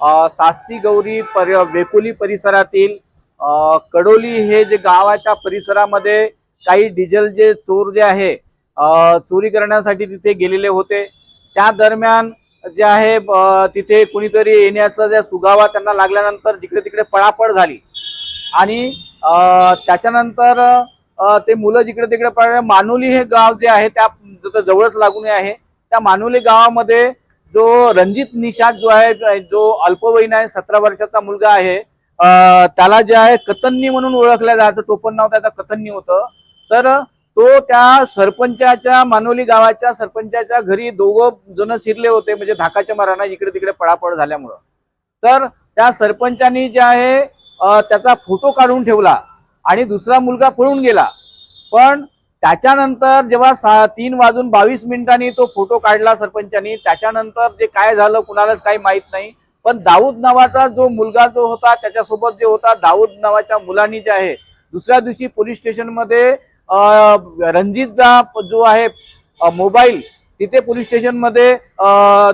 सास्ती गौरी पर वेकोली परिसरातील कडोली हे जे गाव आहे त्या परिसरामध्ये काही डिझेल जे चोर जे आहे चोरी करण्यासाठी तिथे गेलेले होते. त्या दरम्यान जे आहे तिथे कुणीतरी येण्याचा ज्या सुगावा त्यांना लागल्यानंतर जिकडे तिकडे पळापळ झाली. आणि त्याच्यानंतर ते मुलं जिकडे तिकडे पळाले मानुली हे गाव जे आहे त्या जवळच लागून आहे. त्या मानुली गावामध्ये जो रणजित निषाद जो आहे जो अल्पवयीन आहे सतरा वर्षाचा मुलगा आहे त्याला जे आहे कतन्नी म्हणून ओळखल्या जायचं टोपण नाव त्याचं कतन्नी होतं. तर तो त्या सरपंचाच्या मानोली गावाच्या सरपंचाच्या घरी दोघं जण शिरले होते म्हणजे धाकाच्या माराना इकडे तिकडे पळापळ झाल्यामुळं. तर त्या सरपंचानी जे आहे त्याचा फोटो काढून ठेवला आणि दुसरा मुलगा पळून गेला. पण त्याच्यानंतर जेव्हा सा तीन वाजून बावीस मिनिटांनी तो फोटो काढला सरपंचानी त्याच्यानंतर जे काय झालं कुणालाच काही माहीत नाही. पण दाऊद नावाचा जो मुलगा जो होता त्याच्यासोबत जे होता दाऊद नावाच्या मुलांनी जे आहे दुसऱ्या दिवशी पोलीस स्टेशनमध्ये रणजितचा जो आहे मोबाईल तिथे पोलीस स्टेशनमध्ये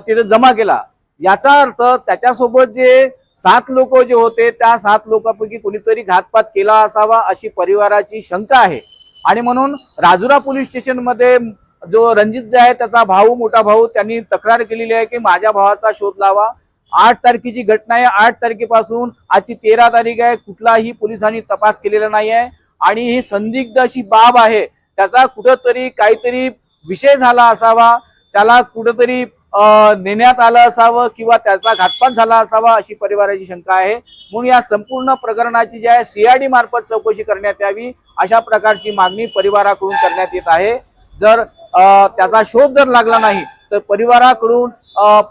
तिथे जमा केला. याचा अर्थ त्याच्यासोबत जे सात लोक जे होते त्या सात लोकांपैकी कोणीतरी घातपात केला असावा अशी परिवाराची शंका आहे. आणि म्हणून राजुरा पोलीस स्टेशनमध्ये जो रणजित जे आहे त्याचा भाऊ मोठा भाऊ त्यांनी तक्रार केलेली आहे की माझ्या भावाचा शोध लावा. आठ तारखेची घटना आहे. आठ तारखेपासून आजची तेरा तारीख आहे. कुठलाही पोलिसांनी तपास केलेला नाही आहे आणि ही संदिग्ध अशी बाब आहे. त्याचा कुठंतरी काहीतरी विषय झाला असावा. त्याला कुठंतरी नेण्यात आलं असावं किंवा त्याचा घातपात झाला असावा अशी परिवाराची शंका आहे. म्हणून या संपूर्ण प्रकरणाची जी आहे सीआयडी मार्फत चौकशी करण्यात यावी अशा प्रकारची मागणी परिवाराकडून करण्यात येत आहे. जर अं, त्याचा शोध जर लागला नाही तर परिवाराकडून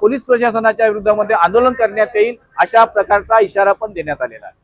पोलीस प्रशासनाच्या विरुद्धामध्ये आंदोलन करण्यात येईल अशा प्रकारचा इशारा पण देण्यात आलेला आहे.